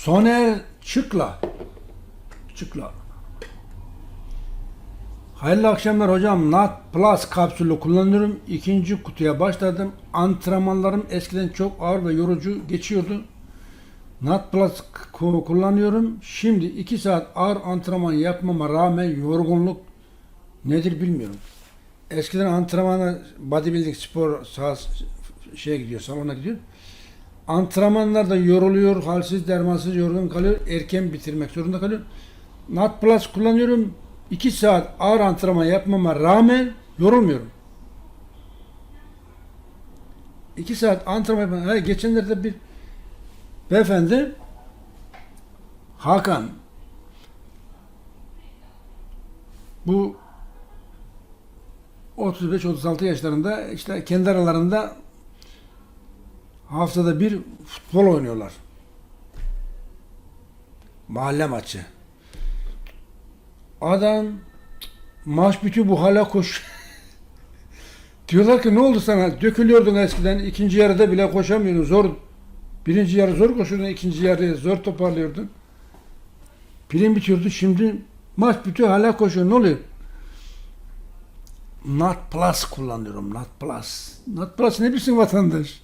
Soner Çıkla. Çıkla. Hayırlı akşamlar hocam. Nat Plus kapsülü kullanıyorum. İkinci kutuya başladım. Antrenmanlarım eskiden çok ağır ve yorucu geçiyordu. Nat Plus ku- kullanıyorum. Şimdi 2 saat ağır antrenman yapmama rağmen yorgunluk nedir bilmiyorum. Eskiden antrenmana bodybuilding spor sahası şeye gidiyor, salona gidiyor. Antrenmanlarda yoruluyor, halsiz, dermansız, yorgun kalıyor. Erken bitirmek zorunda kalıyor. Nat Plus kullanıyorum. 2 saat ağır antrenman yapmama rağmen yorulmuyorum. 2 saat antrenman yapmama. Ha, geçenlerde bir beyefendi Hakan bu 35-36 yaşlarında işte kendi aralarında haftada bir futbol oynuyorlar. Mahalle maçı. Adam maç bitiyor bu hala koş. Diyorlar ki ne oldu sana? Dökülüyordun eskiden. ikinci yarıda bile koşamıyordun. Zor. Birinci yarı zor koşuyordun. ikinci yarı zor toparlıyordun. Pilin bitiyordu. Şimdi maç bitiyor hala koşuyor. Ne oluyor? Nat Plus kullanıyorum. Nat Plus. Nat Plus ne bilsin vatandaş?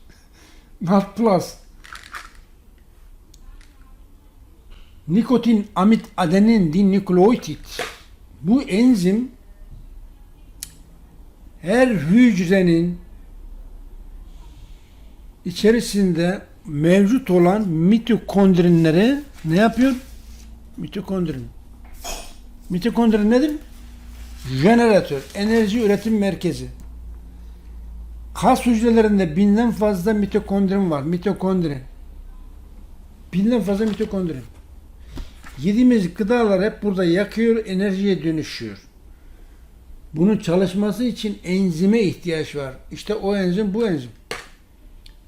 Nat Plus. Nikotin amid adenin dinükleotit. Bu enzim her hücrenin içerisinde mevcut olan mitokondrinleri ne yapıyor? Mitokondrin. Mitokondrin nedir? Jeneratör, enerji üretim merkezi. Kas hücrelerinde binden fazla mitokondrin var. Mitokondri. Binden fazla mitokondri. Yediğimiz gıdalar hep burada yakıyor, enerjiye dönüşüyor. Bunun çalışması için enzime ihtiyaç var. İşte o enzim bu enzim.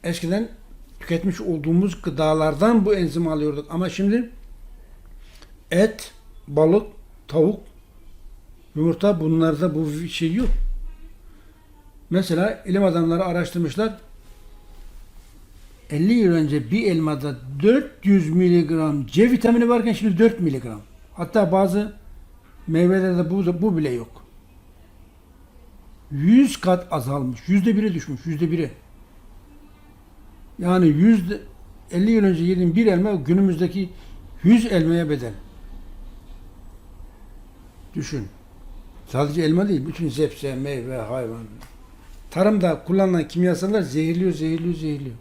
Eskiden tüketmiş olduğumuz gıdalardan bu enzimi alıyorduk. Ama şimdi et, balık, tavuk, yumurta bunlarda bu şey yok. Mesela ilim adamları araştırmışlar. 50 yıl önce bir elmada 400 miligram C vitamini varken şimdi 4 miligram. Hatta bazı meyvelerde bu, bu bile yok. 100 kat azalmış. Yüzde bire düşmüş. Yüzde bire. Yani yüzde 50 yıl önce yediğim bir elma günümüzdeki 100 elmaya bedel. Düşün. Sadece elma değil, bütün sebze, meyve, hayvan. Tarımda kullanılan kimyasallar zehirliyor, zehirliyor, zehirliyor.